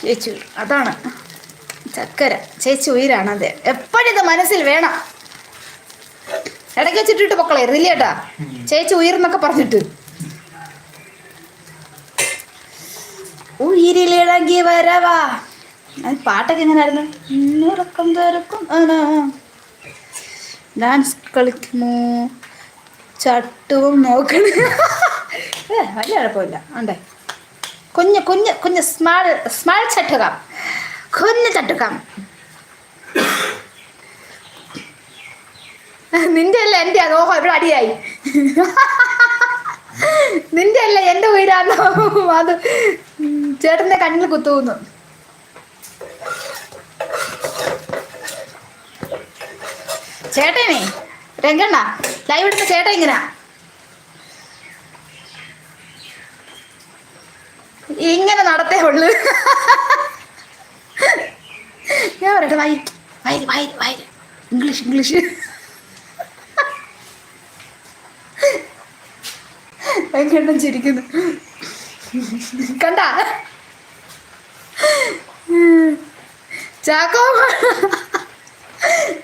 ചേച്ചി അതാണ്. ചക്കര. ചേച്ചി ഉയരാണ് അതെ എപ്പോഴും ഇത് മനസ്സിൽ വേണം. ഇടയ്ക്ക് വെച്ചിട്ടിട്ട് പൊക്കളെ ഇല്ലേട്ടാ ചേച്ചി ഉയർന്നൊക്കെ പറഞ്ഞിട്ട്. ഉയിരിലിളകി വരവാ. പാട്ടൊക്കെ എങ്ങനെയായിരുന്നു? ചട്ടുവും നോക്കണ. വലിയ കുഴപ്പമില്ല. ഉണ്ടേ കുഞ്ഞ് കുഞ്ഞ് കുഞ്ഞ് സ്മാൾ സ്മാൾ ചട്ടുകം. കുഞ്ഞ് ചട്ടുകം. നിന്റെ അല്ല എന്റെ അതോ ഇവിടെ അടിയായി. നിന്റെ അല്ല എന്റെ വീടാണോ അത് ചേട്ടന്റെ കണ്ണിൽ കുത്തുന്നു. ചേട്ടനെ രംഗണ്ണ ലൈവ് ഇടുന്ന ചേട്ടൻ ഇങ്ങനെ. ഇങ്ങനെ നടത്തേ ഉള്ളു. ഞാൻ പറയട്ടെ വൈ വൈ വൈ വൈര് ഇംഗ്ലീഷ് ഇംഗ്ലീഷ്. എങ്ങനെ ചിരിക്കുന്നു. കണ്ട? ചാക്കോ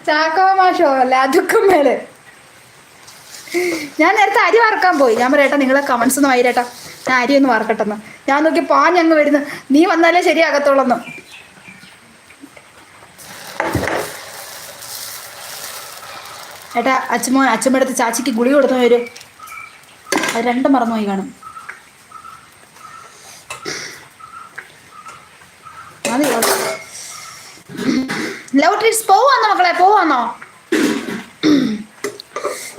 ചാക്കോ മാഷോ അല്ല? അതുക്കും മേലെ. ഞാൻ നേരത്തെ അരി വറക്കാൻ പോയി. ഞാൻ പറയട്ടെ നിങ്ങളെ കമൻസ് ഒന്ന് വൈരേട്ടാ ഞാൻ അരി ഒന്ന് വറക്കട്ടെന്ന്. ഞാൻ നോക്കി പാഞ്ഞങ്ങ് വരുന്നു. നീ വന്നാലേ ശരിയാകത്തുള്ളെന്ന്. ഏട്ടാ അച്ഛമോ അച്ഛമ്മ അടുത്ത് ചാച്ചിക്ക് ഗുളി കൊടുത്തു വരും അത് രണ്ടും മറന്നുപോയി കാണും. മതി ലവ് പോവാന്നോ മക്കളെ പോവാന്നോ?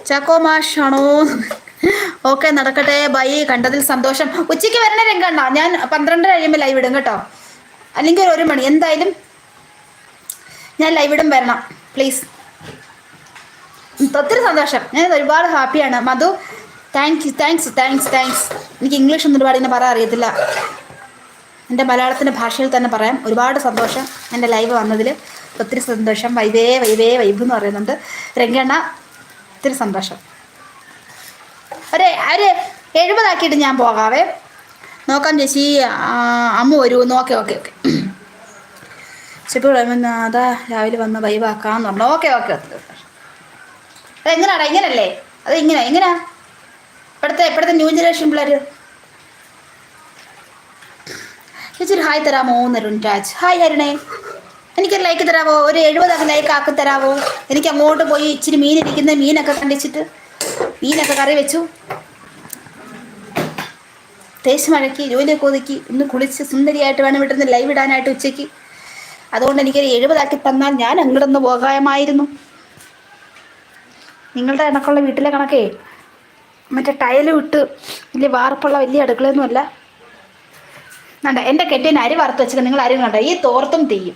ചാക്കോ മാഷാണോ? ഓക്കെ നടക്കട്ടെ. ബൈ. കണ്ടതിൽ സന്തോഷം. ഉച്ചയ്ക്ക് വരണ രംഗണ്ട ഞാൻ പന്ത്രണ്ടര കഴിയുമ്പോൾ ലൈവ് ഇടും കേട്ടോ. അല്ലെങ്കിൽ ഒരു മണി. എന്തായാലും ഞാൻ ലൈവ് ഇടും വരണം. പ്ലീസ് ഒത്തിരി സന്തോഷം. ഞാൻ ഒരുപാട് ഹാപ്പിയാണ് Madhu thank you thanks thanks thanks എനിക്ക് ഇംഗ്ലീഷ് ഒന്നും ഒരുപാട് ഇങ്ങനെ പറയാൻ അറിയത്തില്ല. എന്റെ മലയാളത്തിന്റെ ഭാഷയിൽ തന്നെ പറയാം. ഒരുപാട് സന്തോഷം എന്റെ ലൈവ് വന്നതിൽ ഒത്തിരി സന്തോഷം. വൈവേ വൈവേ വൈബ് എന്ന് പറയുന്നുണ്ട്. രംഗണ്ണ ഒത്തിരി സന്തോഷം. ഒരു ഒരു എഴുപതാക്കിയിട്ട് ഞാൻ പോകാവേ. നോക്കാം ചേച്ചി അമ്മ വരൂ. ഓക്കെ ഓക്കെ ഓക്കെ ചിപ്പ് അതാ രാവിലെ വന്ന് വൈവാക്കാന്ന് പറഞ്ഞു. ഓക്കെ ഓക്കെ ഓക്കെ എങ്ങനെയാടാ ഇങ്ങനല്ലേ? അത് ഇങ്ങനെ എങ്ങനെയാ ഇപ്പോഴത്തെ ഇപ്പോഴത്തെ ന്യൂ ജനറേഷൻ പിള്ളേർ ചേച്ചി ഹായ് തരാമോ? എന്നരുൺ രാജ് ഹായ് അരുണേ. എനിക്കൊരു ലൈക്ക് തരാമോ ഒരു എഴുപതൊക്കെ ലൈക്ക് ആക്കി തരാമോ എനിക്ക് അങ്ങോട്ട് പോയി ഇച്ചിരി മീൻ ഇരിക്കുന്ന മീനൊക്കെ കണ്ടിച്ചിട്ട്. മീനൊക്കെ കറി വെച്ചു. തേച്ച് മഴക്കി ജോലിയൊക്കെ ഒതുക്കി ഒന്ന് കുളിച്ച് സുന്ദരിയായിട്ട് വേണം ഇവിടുന്ന് ലൈവ് ഇടാനായിട്ട് ഉച്ചയ്ക്ക്. അതുകൊണ്ട് എനിക്കൊരു എഴുപതാക്കി തന്നാൽ ഞാൻ അങ്ങോട്ടൊന്ന് പോകാമായിരുന്നു. നിങ്ങളുടെ കണക്കുള്ള വീട്ടിലെ കണക്കേ മറ്റേ ടയൽ വിട്ട് വലിയ വാർപ്പുള്ള വലിയ അടുക്കളയൊന്നുമല്ല. വേണ്ട എന്റെ കെട്ടിന് അരി വറുത്ത് വെച്ചിട്ട് നിങ്ങൾ അരി വേണ്ട ഈ തോർത്തും തീയും.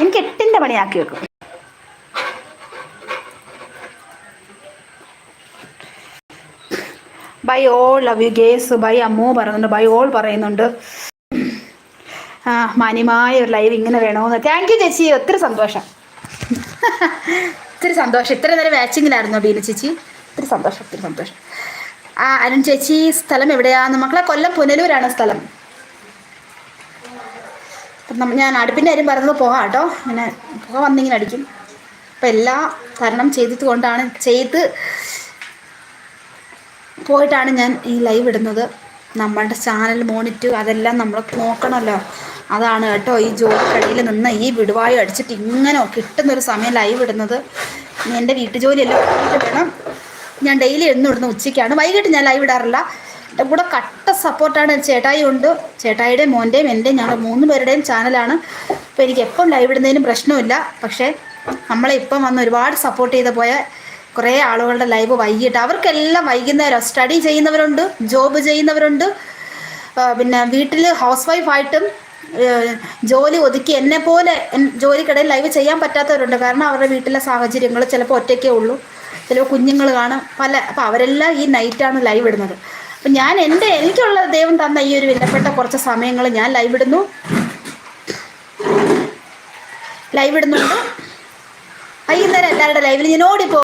എനിക്ക് എട്ടിന്റെ പണിയാക്കി വെക്കും. Bye all love you guys bye Ammu പറയുന്നുണ്ട്. ബൈ ഓൾ പറയുന്നുണ്ട്. ആ മാന്യമായ ഒരു ലൈവ് ഇങ്ങനെ വേണമെന്ന് താങ്ക് യു ചേച്ചി. ഒത്തിരി സന്തോഷം. ഒത്തിരി സന്തോഷം. ഇത്ര നേരം വാച്ചിങ്ങിലായിരുന്നു ബീന ചേച്ചി? ഒത്തിരി സന്തോഷം ഒത്തിരി സന്തോഷം. ആ അരുൺ ചേച്ചി സ്ഥലം എവിടെയാണ് മക്കളെ കൊല്ലം പുനലൂരാണ് സ്ഥലം. ഞാൻ അടുപ്പിന്റെ കാര്യം പറയുന്നത് പോകാം കേട്ടോ. ഇങ്ങനെ പുക വന്നിങ്ങനെ അടിക്കും. അപ്പം എല്ലാ തരണം ചെയ്തത് കൊണ്ടാണ് ചെയ്ത് പോയിട്ടാണ് ഞാൻ ഈ ലൈവ് ഇടുന്നത്. നമ്മളുടെ ചാനൽ മോണിറ്റ് അതെല്ലാം നമ്മൾ നോക്കണമല്ലോ. അതാണ് കേട്ടോ ഈ ജോലിക്കടയിൽ നിന്ന് ഈ വിടുവായി അടിച്ചിട്ട് ഇങ്ങനെ കിട്ടുന്നൊരു സമയം ലൈവ് ഇടുന്നത്. എന്റെ വീട്ടു ജോലിയെല്ലാം വേണം. ഞാൻ ഡെയിലി എന്നും ഇടുന്ന ഉച്ചയ്ക്കാണ്. വൈകിട്ട് ഞാൻ ലൈവ് ഇടാറില്ല. എന്റെ കൂടെ കട്ട സപ്പോർട്ടാണ് ചേട്ടായി ഉണ്ട്. ചേട്ടായിയുടെയും മോന്റെയും എന്റെയും ഞങ്ങളുടെ മൂന്ന് പേരുടെയും ചാനലാണ് അപ്പോൾ എനിക്ക് എപ്പം ലൈവ് ഇടുന്നതിനും പ്രശ്നമില്ല. പക്ഷേ നമ്മളെ ഇപ്പം വന്ന് ഒരുപാട് സപ്പോർട്ട് ചെയ്ത് പോയ കുറേ ആളുകളുടെ ലൈവ് വൈകിട്ട്. അവർക്കെല്ലാം വൈകുന്നേരം സ്റ്റഡി ചെയ്യുന്നവരുണ്ട് ജോബ് ചെയ്യുന്നവരുണ്ട്. പിന്നെ വീട്ടിൽ ഹൗസ് വൈഫായിട്ടും ജോലി ഒതുക്കി എന്നെ പോലെ ജോലിക്കിടയിൽ ലൈവ് ചെയ്യാൻ പറ്റാത്തവരുണ്ട്. കാരണം അവരുടെ വീട്ടിലെ സാഹചര്യങ്ങൾ ചിലപ്പോൾ ഒറ്റയ്ക്കേ ഉള്ളൂ. ചിലപ്പോൾ കുഞ്ഞുങ്ങൾ കാണും. പല അപ്പം അവരെല്ലാം ഈ നൈറ്റാണ് ലൈവ് ഇടുന്നത്. അപ്പം ഞാൻ എന്റെ എനിക്കുള്ള ദൈവം തന്ന ഈ ഒരു വിലപ്പെട്ട കുറച്ച് സമയങ്ങൾ ഞാൻ ലൈവ് ഇടുന്നു. ലൈവ് ഇടുന്നുണ്ട്. വൈകുന്നേരം എല്ലാവരുടെ ലൈവിൽ ഞാൻ ഓടിപ്പോ